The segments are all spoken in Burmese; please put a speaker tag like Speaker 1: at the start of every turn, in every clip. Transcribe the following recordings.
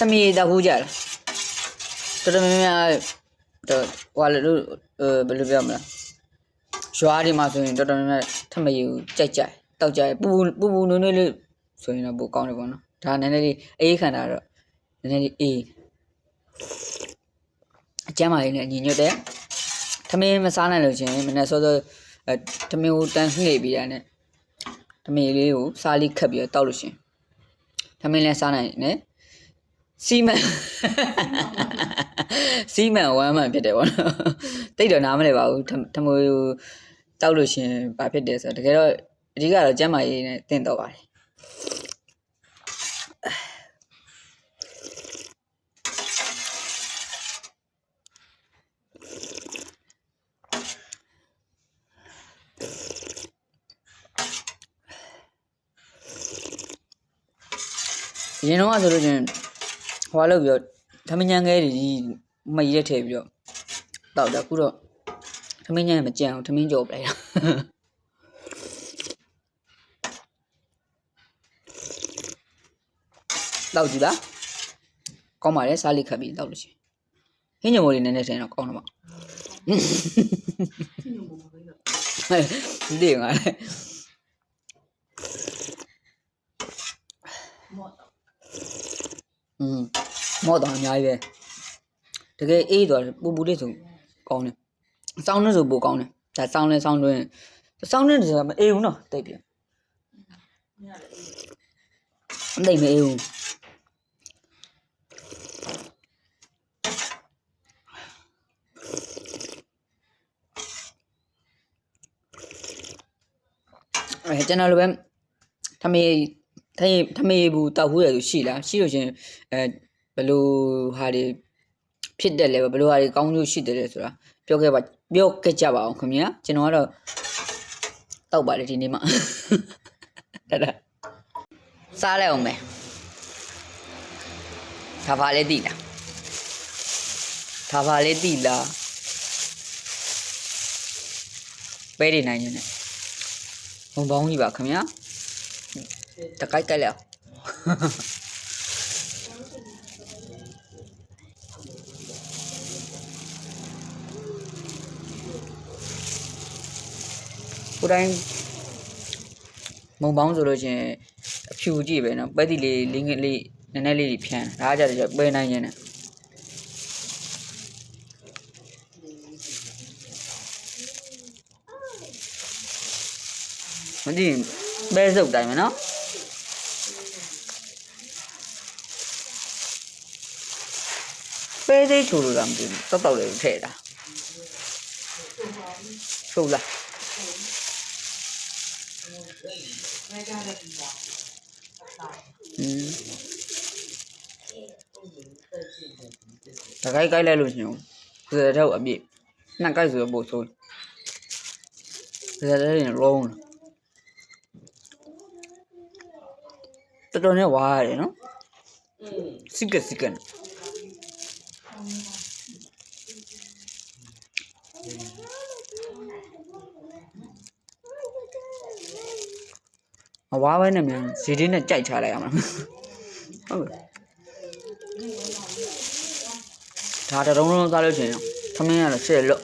Speaker 1: သမီးတောက်ဘူးကြလားတော်တော်များများတော့ဟွာလို့အဲဘယ်လိုပြောမလဲရွာဒီမှာဆိုရင်တော်တော်များများထမယူကြိုက်ကြိုက်တောက်ကြိုက်ပူပူပူနွေးနွေးလေးဆိုရင်တော့ပိုကောင်းတယ်ပေါ့နော်ဒါနည်းနည်းလေးအေးခန္ဓာတော့နည်းနည်းလေးအေးအကျမ်းမာရေးနဲ့ညီညွတ်တယ်ထမင်းမစားနိုင်လို့ချင်းမနေ့စောစောအဲထမင်းကိုတန်းနှိပ်ပြီးရတဲ့ထမင်းလေးကိုစားလေးခတ်ပြီးတော့တောက်လို့ရှရင်ထမင်းလည်းစားနိုင်တယ် စီမံစီမံဝမ်းမှန်ဖြစ်တယ်ဗောနော်တိတ်တော့နားမလဲပါဘူးထထမွေကိုတောက်လို့ရှရင်ဘာဖြစ်တယ်ဆိုတော့တကယ်တော့အဓိကတော့ကျမ်းမာရေးနဲ့တင့်တော့ပါတယ်ရင်တော့ဆိုလို့ချင်း ဟွာလို့ပြီးတော့သမညံငဲတွေကြီးမရက်ထည့်ပြီးတော့တောက်တာခုတော့သမင်းညံမကြံအောင်သမင်းကြော်ပလိုက်တာတောက်ကြည့်လားကောင်းပါတယ်စားလိခတ်ပြီးတောက်လို့ရှင်ဟင်းညုံလေးနည်းနည်းထင်တော့ကောင်းတော့မဟုတ်ဒီငါလေမော့อืม မော့တော့အများကြီးပဲတကယ်အေးသွားတယ်ပူပူလေးဆိုကောင်းတယ်စောင်းနဲ့ဆိုပိုကောင်းတယ်ဒါစောင်းလဲစောင်းတွင်းစောင်းနဲ့ဆိုတာမအေးဘူးနော်တိတ်ပြတိတ်မအေးဘူးအဲကျွန်တော်လိုပဲထမေးထမေးထမေးဘူးတောက်ဘူးရဆိုရှိလားရှိလို့ရှရင်အဲဘ ယ်လိုဟာတွေဖြစ်တယ်လဲဘယ်လိုဟာတွေကောင်းကျိုးရှိတယ်လဲဆိုတာပြောခဲ့ပါပြောခဲ့ကြပါအောင်ခင်ဗျာကျွန်တော်ကတော့တောက်ပါတယ်ဒီနေ့မှဒါဒါစားလိုက်အောင်မယ်ဒါပါလေတိလားဒါပါလေတိလားပဲနေနိုင်နေဘုံပေါင်းကြီးပါခင်ဗျာတကိုက်ကိုက်လော ကိုတိုင်းမုံပေါင်းဆိုလို့ချင်းအဖြူကြည့်ပဲနော်ပဲတိလေးလင်းငယ်လေးနည်းနည်းလေးဖြန်းဒါကြတဲ့ပဲနိုင်ခြင်းနဲ့မကြည့်ပဲစုပ်တိုင်းမယ်နော်ပဲသေးချိုလို့လားမသိဘူးတောက်တောက်လေးထည့်တာချိုလား တကိုက်ကိုက်လိုက်လို့ရှင်စရတော့အပြည့်နှစ်ကိုက်ဆိုတော့ပို့ဆိုးစရတဲ့ရင်လုံးတော်တော်နဲ့ဝါရတယ်နော်စိကစိကန မဝါပဲနဲ့မြန်ဇီဒီနဲ့ကြိုက်ချလိုက်ရမှာဟုတ်ကဲ့ဒါတရုံးလုံးသားလို့ရှင်ထမင်းရတော့ရှယ်လို့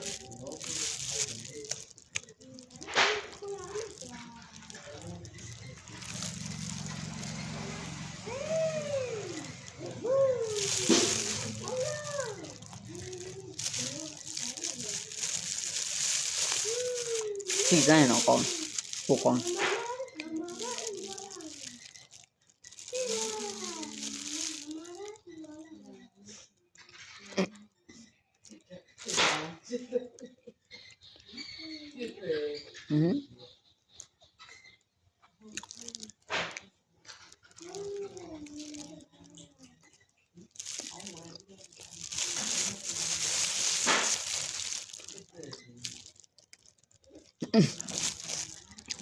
Speaker 1: စီစမ်းရင်တော့ကောင်းတယ်ပိုကောင်းတယ် Ừ. Mm-hmm.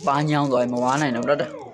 Speaker 1: ba nhau rồi mà quá này nó đất rồi à?